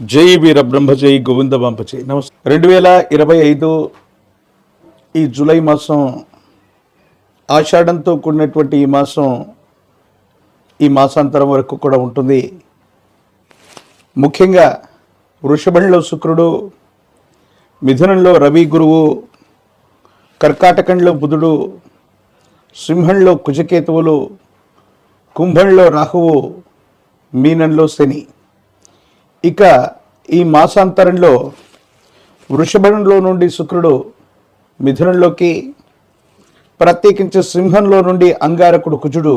జై వీర బ్రహ్మ గోవింద బంపజై నమస్తే రెండు వేల ఇరవై ఐదు ఈ జూలై మాసం ఆషాఢంతో కూడినటువంటి ఈ మాసం ఈ మాసాంతరం వరకు కూడా ఉంటుంది. ముఖ్యంగా వృషభంలో శుక్రుడు మిథునంలో రవి గురువు కర్కాటకంలో బుధుడు సింహంలో కుజకేతువులు కుంభంలో రాహువు మీనంలో శని. ఇక ఈ మాసాంతరంలో వృషభంలో నుండి శుక్రుడు మిథునంలోకి ప్రత్యేకించి సింహంలో నుండి అంగారకుడు కుజుడు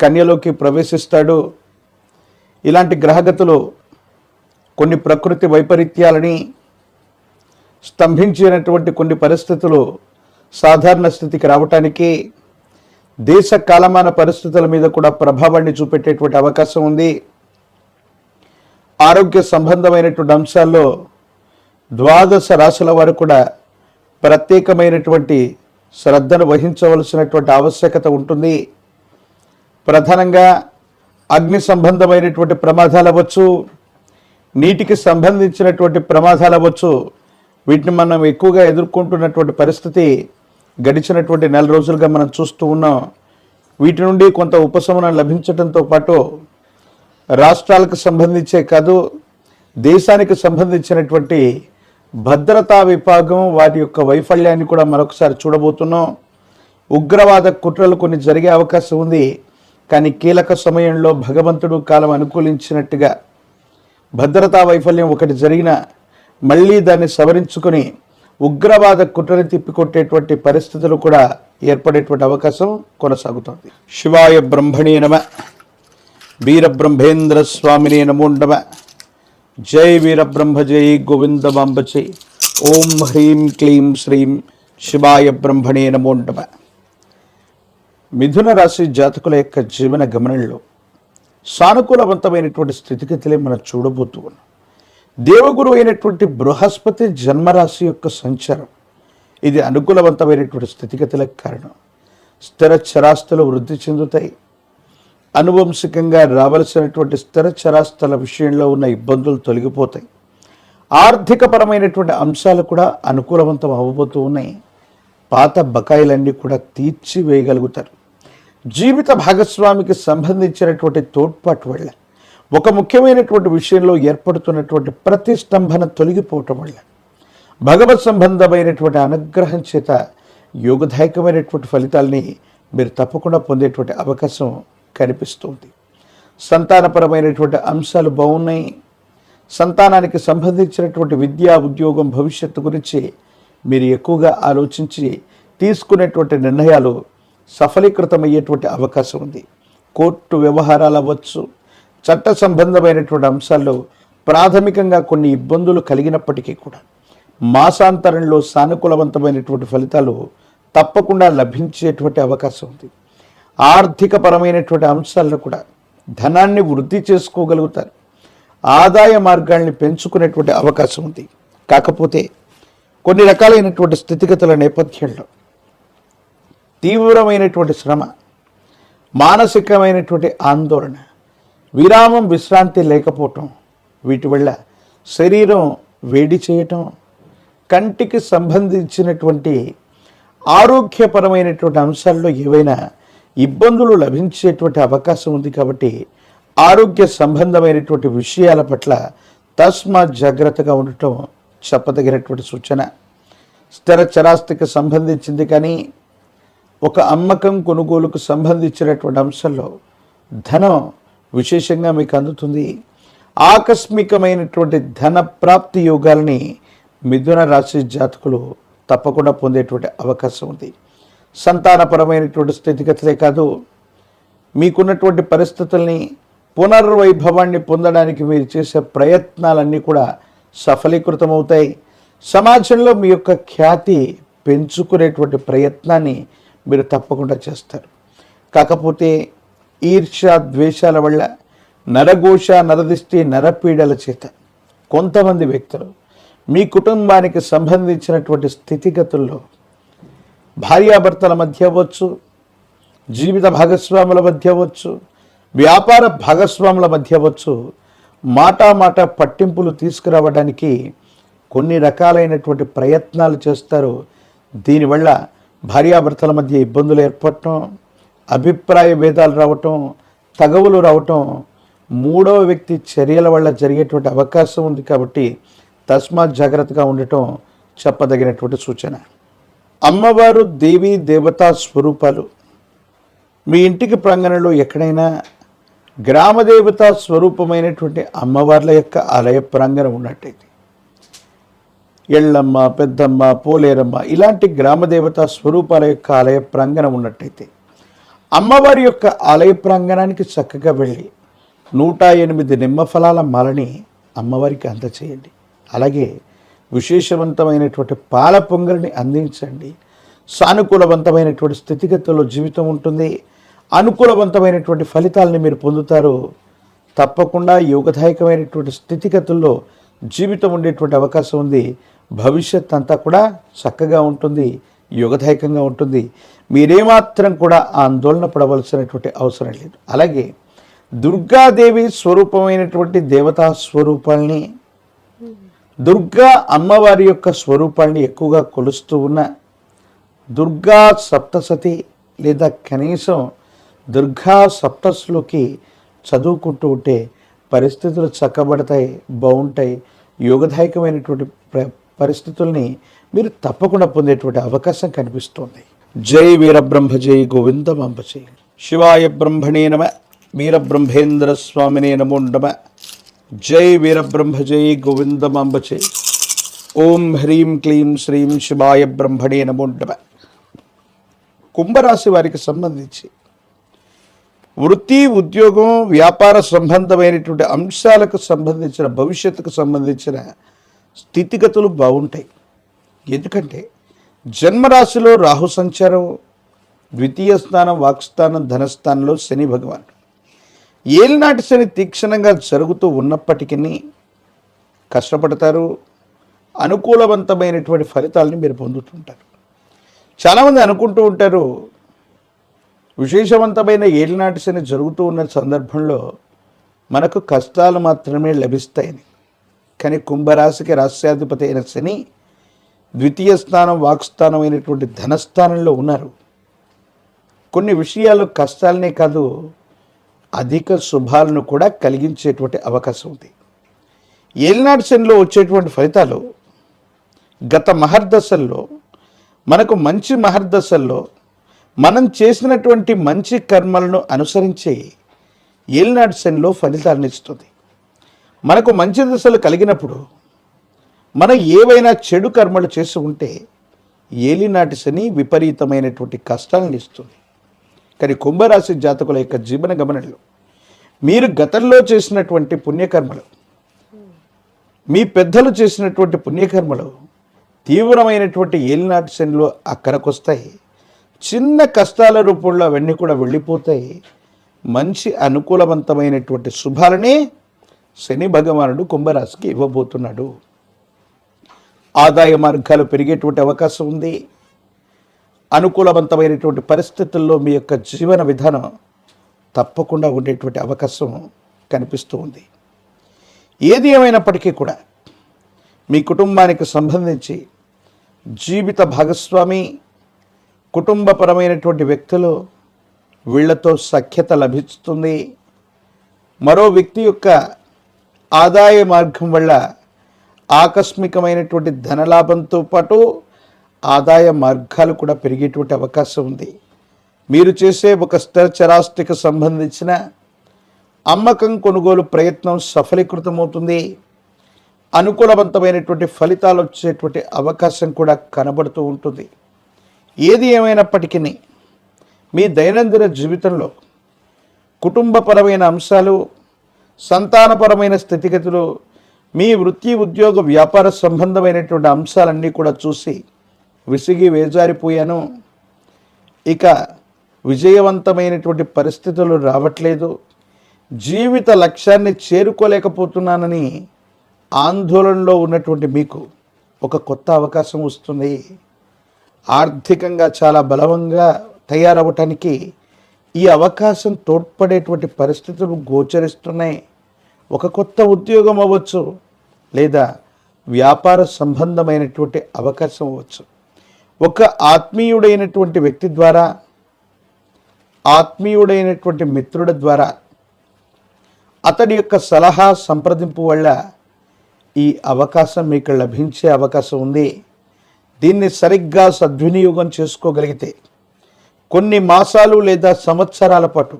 కన్యలోకి ప్రవేశిస్తాడు. ఇలాంటి గ్రహగతులు కొన్ని ప్రకృతి వైపరీత్యాలని స్తంభించినటువంటి కొన్ని పరిస్థితులు సాధారణ స్థితికి రావటానికి దేశ కాలమాన పరిస్థితుల మీద కూడా ప్రభావాన్ని చూపెట్టేటువంటి అవకాశం ఉంది. ఆరోగ్య సంబంధమైనటువంటి అంశాల్లో ద్వాదశ రాశుల వారు కూడా ప్రత్యేకమైనటువంటి శ్రద్ధను వహించవలసినటువంటి ఆవశ్యకత ఉంటుంది. ప్రధానంగా అగ్ని సంబంధమైనటువంటి ప్రమాదాలు అవ్వచ్చు నీటికి సంబంధించినటువంటి ప్రమాదాలు అవ్వచ్చు వీటిని మనం ఎక్కువగా ఎదుర్కొంటున్నటువంటి పరిస్థితి గడిచినటువంటి నెల రోజులుగా మనం చూస్తూ ఉన్నాం. వీటి నుండి కొంత ఉపశమనం లభించడంతో పాటు రాష్ట్రాలకు సంబంధించే కాదు దేశానికి సంబంధించినటువంటి భద్రతా విభాగం వాటి యొక్క వైఫల్యాన్ని కూడా మరొకసారి చూడబోతున్నాం. ఉగ్రవాద కుట్రలు కొన్ని జరిగే అవకాశం ఉంది కానీ కీలక సమయంలో భగవంతుడు కాలం అనుకూలించినట్టుగా భద్రతా వైఫల్యం ఒకటి జరిగిన మళ్ళీ దాన్ని సవరించుకొని ఉగ్రవాద కుట్రని తిప్పికొట్టేటువంటి పరిస్థితులు కూడా ఏర్పడేటువంటి అవకాశం కొనసాగుతోంది. శివాయ బ్రహ్మణీ నమ. వీరబ్రహ్మేంద్ర స్వామిని నమోండమ జై వీరబ్రహ్మ జై గోవిందమాంబచై ఓం హ్రీం క్లీం శ్రీం శివాయ బ్రహ్మణే నమోండమ మిథున రాశి జాతకుల యొక్క జీవన గమనంలో సానుకూలవంతమైనటువంటి స్థితిగతులే మనం చూడబోతూ ఉన్నాం. దేవగురు అయినటువంటి బృహస్పతి జన్మరాశి యొక్క సంచారం. ఇది అనుకూలవంతమైనటువంటి స్థితిగతులకు కారణం. స్థిర చరాస్తులు వృద్ధి చెందుతాయి. అనువంశికంగా రావలసినటువంటి స్థిర చరాస్తుల విషయంలో ఉన్న ఇబ్బందులు తొలగిపోతాయి. ఆర్థికపరమైనటువంటి అంశాలు కూడా అనుకూలవంతం అవ్వబోతూ ఉన్నాయి. పాత బకాయిలన్నీ కూడా తీర్చివేయగలుగుతారు. జీవిత భాగస్వామికి సంబంధించినటువంటి తోడ్పాటు వల్ల ఒక ముఖ్యమైనటువంటి విషయంలో ఏర్పడుతున్నటువంటి ప్రతిష్టంభన తొలగిపోవటం వల్ల భగవత్ సంబంధమైనటువంటి అనుగ్రహం చేత యోగదాయకమైనటువంటి ఫలితాల్ని మీరు తప్పకుండా పొందేటువంటి అవకాశం కనిపిస్తుంది. సంతానపరమైనటువంటి అంశాలు బాగున్నాయి. సంతానానికి సంబంధించినటువంటి విద్యా ఉద్యోగం భవిష్యత్తు గురించి మీరు ఎక్కువగా ఆలోచించి తీసుకునేటువంటి నిర్ణయాలు సఫలీకృతమయ్యేటువంటి అవకాశం ఉంది. కోర్టు వ్యవహారాలు అవ్వచ్చు. చట్ట సంబంధమైనటువంటి అంశాల్లో ప్రాథమికంగా కొన్ని ఇబ్బందులు కలిగినప్పటికీ కూడా మాసాంతరంలో సానుకూలవంతమైనటువంటి ఫలితాలు తప్పకుండా లభించేటువంటి అవకాశం ఉంది. ఆర్థికపరమైనటువంటి అంశాల్లో కూడా ధనాన్ని వృద్ధి చేసుకోగలుగుతారు. ఆదాయ మార్గాల్ని పెంచుకునేటువంటి అవకాశం ఉంది. కాకపోతే కొన్ని రకాలైనటువంటి స్థితిగతుల నేపథ్యంలో తీవ్రమైనటువంటి శ్రమ మానసికమైనటువంటి ఆందోళన విరామం విశ్రాంతి లేకపోవటం వీటి వల్ల శరీరం వేడి చేయటం కంటికి సంబంధించినటువంటి ఆరోగ్యపరమైనటువంటి అంశాల్లో ఏవైనా ఇబ్బందులు లభించేటువంటి అవకాశం ఉంది కాబట్టి ఆరోగ్య సంబంధమైనటువంటి విషయాల పట్ల తస్మా జాగ్రత్తగా ఉండటం చెప్పదగినటువంటి సూచన. స్థిర చరాస్తికి సంబంధించింది కానీ ఒక అమ్మకం కొనుగోలుకు సంబంధించినటువంటి అంశంలో ధనం విశేషంగా మీకు అందుతుంది. ఆకస్మికమైనటువంటి ధన ప్రాప్తి యోగాలని మిథున రాశి జాతకులు తప్పకుండా పొందేటువంటి అవకాశం ఉంది. సంతానపరమైనటువంటి స్థితిగతులే కాదు. మీకున్నటువంటి పరిస్థితుల్ని పునర్వైభవాన్ని పొందడానికి మీరు చేసే ప్రయత్నాలన్నీ కూడా సఫలీకృతమవుతాయి. సమాజంలో మీ యొక్క ఖ్యాతి పెంచుకునేటువంటి ప్రయత్నాన్ని మీరు తప్పకుండా చేస్తారు. కాకపోతే ఈర్ష్య ద్వేషాల వల్ల నరఘోష నరదిష్టి నరపీడల చేత కొంతమంది వ్యక్తులు మీ కుటుంబానికి సంబంధించినటువంటి స్థితిగతుల్లో భార్యాభర్తల మధ్య అవ్వచ్చు జీవిత భాగస్వాముల మధ్య అవ్వచ్చు వ్యాపార భాగస్వాముల మధ్య అవ్వచ్చు మాటా మాట పట్టింపులు తీసుకురావడానికి కొన్ని రకాలైనటువంటి ప్రయత్నాలు చేస్తారు. దీనివల్ల భార్యాభర్తల మధ్య ఇబ్బందులు ఏర్పడటం అభిప్రాయ భేదాలు రావటం తగవులు రావటం మూడవ వ్యక్తి చర్యల వల్ల జరిగేటువంటి అవకాశం ఉంది కాబట్టి తస్మాత్ జాగ్రత్తగా ఉండటం చెప్పదగినటువంటి సూచన. అమ్మవారు దేవీ దేవతా స్వరూపాలు. మీ ఇంటికి ప్రాంగణంలో ఎక్కడైనా గ్రామదేవత స్వరూపమైనటువంటి అమ్మవార్ల యొక్క ఆలయ ప్రాంగణం ఉన్నట్టయితే ఎళ్ళమ్మ పెద్దమ్మ పోలేరమ్మ ఇలాంటి గ్రామదేవత స్వరూపాల యొక్క ఆలయ ప్రాంగణం ఉన్నట్టయితే అమ్మవారి యొక్క ఆలయ ప్రాంగణానికి చక్కగా వెళ్ళి నూట ఎనిమిది నిమ్మ ఫలాల మాలని అమ్మవారికి అందచేయండి. అలాగే విశేషవంతమైనటువంటి పాల పొంగల్ని అందించండి. సానుకూలవంతమైనటువంటి స్థితిగతుల్లో జీవితం ఉంటుంది. అనుకూలవంతమైనటువంటి ఫలితాలని మీరు పొందుతారు. తప్పకుండా యోగదాయకమైనటువంటి స్థితిగతుల్లో జీవితం ఉండేటువంటి అవకాశం ఉంది. భవిష్యత్ అంతా కూడా చక్కగా ఉంటుంది. యోగదాయకంగా ఉంటుంది. మీరేమాత్రం కూడా ఆందోళన పడవలసినటువంటి అవసరం లేదు. అలాగే దుర్గాదేవి స్వరూపమైనటువంటి దేవతా స్వరూపాల్ని దుర్గా అమ్మవారి యొక్క స్వరూపాన్ని ఎక్కువగా కొలుస్తూ ఉన్న దుర్గా సప్తసతి లేదా కనీసం దుర్గా సప్తస్లోకి చదువుకుంటూ ఉంటే పరిస్థితులు చక్కబడతాయి బాగుంటాయి. యోగదాయకమైనటువంటి ప్ర- పరిస్థితుల్ని మీరు తప్పకుండా పొందేటువంటి అవకాశం కనిపిస్తుంది. జై వీరబ్రహ్మ జై గోవిందమాంబ జై. శివాయ బ్రహ్మణే నమ వీరబ్రహ్మేంద్ర స్వామినే నమో నమ. జై వీరబ్రహ్మ జై గోవిందమాంబ ఓం హ్రీం క్లీం శ్రీం శివాయ బ్రహ్మణే నమో కుంభరాశి వారికి సంబంధించి వృత్తి ఉద్యోగం వ్యాపార సంబంధమైనటువంటి అంశాలకు సంబంధించిన భవిష్యత్తుకు సంబంధించిన స్థితిగతులు బాగుంటాయి. ఎందుకంటే జన్మరాశిలో రాహు సంచారం ద్వితీయ స్థానం వాక్స్థానం ధనస్థానంలో శని భగవాన్ ఏలినాటి శని తీక్షణంగా జరుగుతూ ఉన్నప్పటికీ కష్టపడతారు అనుకూలవంతమైనటువంటి ఫలితాలని మీరు పొందుతుంటారు. చాలామంది అనుకుంటూ ఉంటారు విశేషవంతమైన ఏలినాటి శని జరుగుతూ ఉన్న సందర్భంలో మనకు కష్టాలు మాత్రమే లభిస్తాయని. కానీ కుంభరాశికి రాష్ట్రాధిపతి అయిన శని ద్వితీయ స్థానం వాక్స్థానం అయినటువంటి ధనస్థానంలో ఉన్నారు. కొన్ని విషయాలు కష్టాలనే కాదు అధిక శుభాలను కూడా కలిగించేటువంటి అవకాశం ఉంది. ఏలినాటి శనిలో వచ్చేటువంటి ఫలితాలు గత మహర్దశల్లో మనకు మంచి మహర్దశల్లో మనం చేసినటువంటి మంచి కర్మలను అనుసరించి ఏలినాటి శనిలో ఫలితాలను ఇస్తుంది. మనకు మంచి దశలు కలిగినప్పుడు మనం ఏవైనా చెడు కర్మలు చేసి ఉంటే ఏలినాటి శని విపరీతమైనటువంటి కష్టాలను ఇస్తుంది. కానీ కుంభరాశి జాతకుల యొక్క జీవన గమనంలో మీరు గతంలో చేసినటువంటి పుణ్యకర్మలు మీ పెద్దలు చేసినటువంటి పుణ్యకర్మలు తీవ్రమైనటువంటి ఏలినాటి శనిలో అక్కడికొస్తాయి చిన్న కష్టాల రూపంలో అవన్నీ కూడా వెళ్ళిపోతాయి. మంచి అనుకూలవంతమైనటువంటి శుభాలనే శని భగవానుడు కుంభరాశికి ఇవ్వబోతున్నాడు. ఆదాయ మార్గాలు పెరిగేటువంటి అవకాశం ఉంది. అనుకూలవంతమైనటువంటి పరిస్థితుల్లో మీ యొక్క జీవన విధానం తప్పకుండా ఉండేటువంటి అవకాశం కనిపిస్తూ ఉంది. ఏది ఏమైనప్పటికీ కూడా మీ కుటుంబానికి సంబంధించి జీవిత భాగస్వామి కుటుంబపరమైనటువంటి వ్యక్తులు వీళ్ళతో సఖ్యత లభిస్తుంది. మరో వ్యక్తి యొక్క ఆదాయ మార్గం వల్ల ఆకస్మికమైనటువంటి ధనలాభంతో పాటు ఆదాయ మార్గాలు కూడా పెరిగేటువంటి అవకాశం ఉంది. మీరు చేసే ఒక స్థిరచరాస్తికి సంబంధించిన అమ్మకం కొనుగోలు ప్రయత్నం సఫలీకృతమవుతుంది. అనుకూలవంతమైనటువంటి ఫలితాలు వచ్చేటువంటి అవకాశం కూడా కనబడుతూ ఉంటుంది. ఏది ఏమైనప్పటికీ మీ దైనందిన జీవితంలో కుటుంబపరమైన అంశాలు సంతానపరమైన స్థితిగతులు మీ వృత్తి ఉద్యోగ వ్యాపార సంబంధమైనటువంటి అంశాలన్నీ కూడా చూసి విసిగి వేజారిపోయాను. ఇక విజయవంతమైనటువంటి పరిస్థితులు రావట్లేదు. జీవిత లక్ష్యాన్ని చేరుకోలేకపోతున్నానని ఆందోళనలో ఉన్నటువంటి మీకు ఒక కొత్త అవకాశం వస్తుంది. ఆర్థికంగా చాలా బలవంగా తయారవటానికి ఈ అవకాశం తోడ్పడేటువంటి పరిస్థితులు గోచరిస్తున్నాయి. ఒక కొత్త ఉద్యోగం అవ్వచ్చు లేదా వ్యాపార సంబంధమైనటువంటి అవకాశం అవ్వచ్చు. ఒక ఆత్మీయుడైనటువంటి వ్యక్తి ద్వారా ఆత్మీయుడైనటువంటి మిత్రుడి ద్వారా అతడి యొక్క సలహా సంప్రదింపు వల్ల ఈ అవకాశం మీకు లభించే అవకాశం ఉంది. దీన్ని సరిగ్గా సద్వినియోగం చేసుకోగలిగితే కొన్ని మాసాలు లేదా సంవత్సరాల పాటు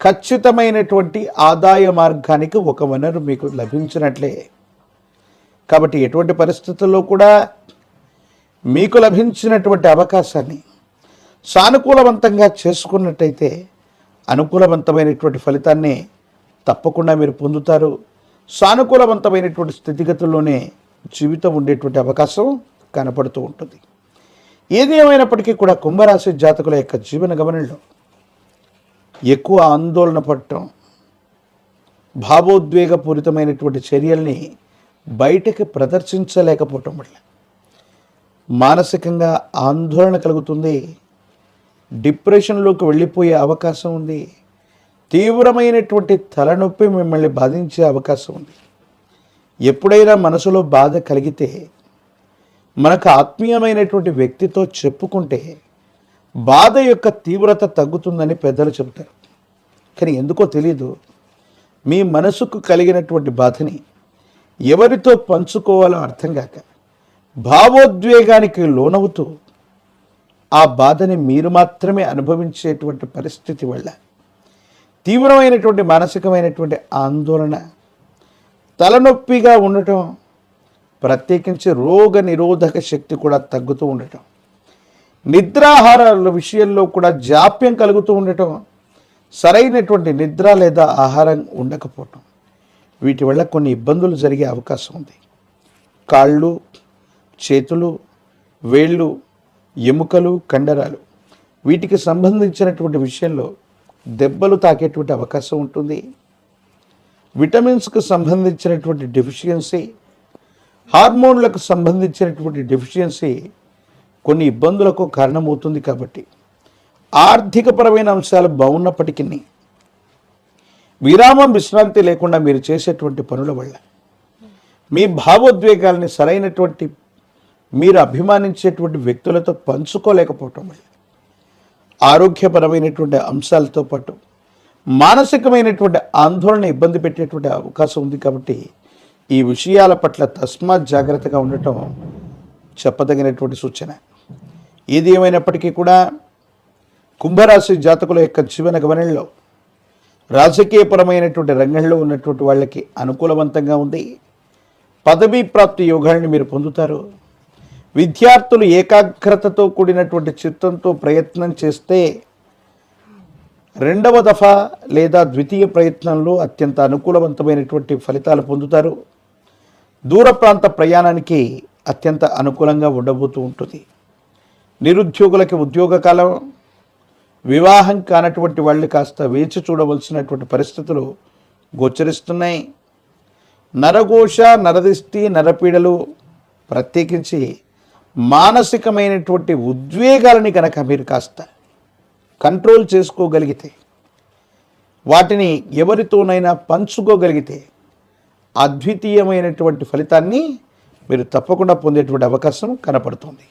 ఖచ్చితమైనటువంటి ఆదాయ మార్గానికి ఒక వనరు మీకు లభించినట్లే. కాబట్టి ఎటువంటి పరిస్థితుల్లో కూడా మీకు లభించినటువంటి అవకాశాన్ని సానుకూలవంతంగా చేసుకున్నట్టయితే అనుకూలవంతమైనటువంటి ఫలితాన్ని తప్పకుండా మీరు పొందుతారు. సానుకూలవంతమైనటువంటి స్థితిగతుల్లోనే జీవితం ఉండేటువంటి అవకాశం కనపడుతూ ఉంటుంది. ఏది ఏమైనప్పటికీ కూడా కుంభరాశి జాతకుల యొక్క జీవన గమనంలో ఎక్కువ ఆందోళన పడటం భావోద్వేగపూరితమైనటువంటి చర్యల్ని బయటకి ప్రదర్శించలేకపోవటం వల్ల మానసికంగా ఆందోళన కలుగుతుంది. డిప్రెషన్లోకి వెళ్ళిపోయే అవకాశం ఉంది. తీవ్రమైనటువంటి తలనొప్పి మిమ్మల్ని బాధించే అవకాశం ఉంది. ఎప్పుడైనా మనసులో బాధ కలిగితే మనకు ఆత్మీయమైనటువంటి వ్యక్తితో చెప్పుకుంటే బాధ యొక్క తీవ్రత తగ్గుతుందని పెద్దలు చెబుతారు. కానీ ఎందుకో తెలియదు మీ మనసుకు కలిగినటువంటి బాధని ఎవరితో పంచుకోవాలో అర్థం కాక. భావోద్వేగానికి లోనవుతూ ఆ బాధని మీరు మాత్రమే అనుభవించేటువంటి పరిస్థితి వల్ల తీవ్రమైనటువంటి మానసికమైనటువంటి ఆందోళన తలనొప్పిగా ఉండటం ప్రత్యేకించి రోగ నిరోధక శక్తి కూడా తగ్గుతూ ఉండటం నిద్రాహారాల విషయంలో కూడా జాప్యం కలుగుతూ ఉండటం సరైనటువంటి నిద్ర లేదా ఆహారం ఉండకపోవటం వీటి వల్ల కొన్ని ఇబ్బందులు జరిగే అవకాశం ఉంది. కాళ్ళు చేతులు వేళ్ళు ఎముకలు కండరాలు వీటికి సంబంధించినటువంటి విషయంలో దెబ్బలు తాకేటువంటి అవకాశం ఉంటుంది. విటమిన్స్కు సంబంధించినటువంటి డెఫిషియన్సీ హార్మోన్లకు సంబంధించినటువంటి డెఫిషియన్సీ కొన్ని ఇబ్బందులకు కారణమవుతుంది కాబట్టి ఆర్థికపరమైన అంశాలు బాగున్నప్పటికీ విరామం విశ్రాంతి లేకుండా మీరు చేసేటువంటి పనుల వల్ల మీ భావోద్వేగాల్ని సరైనటువంటి మీరు అభిమానించేటువంటి వ్యక్తులతో పంచుకోలేకపోవటం వల్ల ఆరోగ్యపరమైనటువంటి అంశాలతో పాటు మానసికమైనటువంటి ఆందోళన ఇబ్బంది పెట్టేటువంటి అవకాశం ఉంది కాబట్టి ఈ విషయాల పట్ల తస్మాత్ జాగ్రత్తగా ఉండటం చెప్పదగినటువంటి సూచన. ఏది ఏమైనప్పటికీ కూడా కుంభరాశి జాతకుల యొక్క జీవన గమనంలో రాజకీయపరమైనటువంటి రంగంలో ఉన్నటువంటి వాళ్ళకి అనుకూలవంతంగా ఉంది. పదవీ ప్రాప్తి యోగాల్ని మీరు పొందుతారు. విద్యార్థులు ఏకాగ్రతతో కూడినటువంటి చిత్తంతో ప్రయత్నం చేస్తే రెండవ దఫా లేదా ద్వితీయ ప్రయత్నంలో అత్యంత అనుకూలవంతమైనటువంటి ఫలితాలు పొందుతారు. దూర ప్రాంత ప్రయాణానికి అత్యంత అనుకూలంగా ఉండబోతూ ఉంటుంది. నిరుద్యోగులకి ఉద్యోగ కాలం వివాహం కానటువంటి వాళ్ళు కాస్త వేచి చూడవలసినటువంటి పరిస్థితులు గోచరిస్తున్నాయి. నరఘోష నరదిష్టి నరపీడలు ప్రత్యేకించి మానసికమైనటువంటి ఉద్వేగాలని కనుక మీరు కాస్త కంట్రోల్ చేసుకోగలిగితే వాటిని ఎవరితోనైనా పంచుకోగలిగితే అద్వితీయమైనటువంటి ఫలితాన్ని మీరు తప్పకుండా పొందేటువంటి అవకాశం కనపడుతుంది.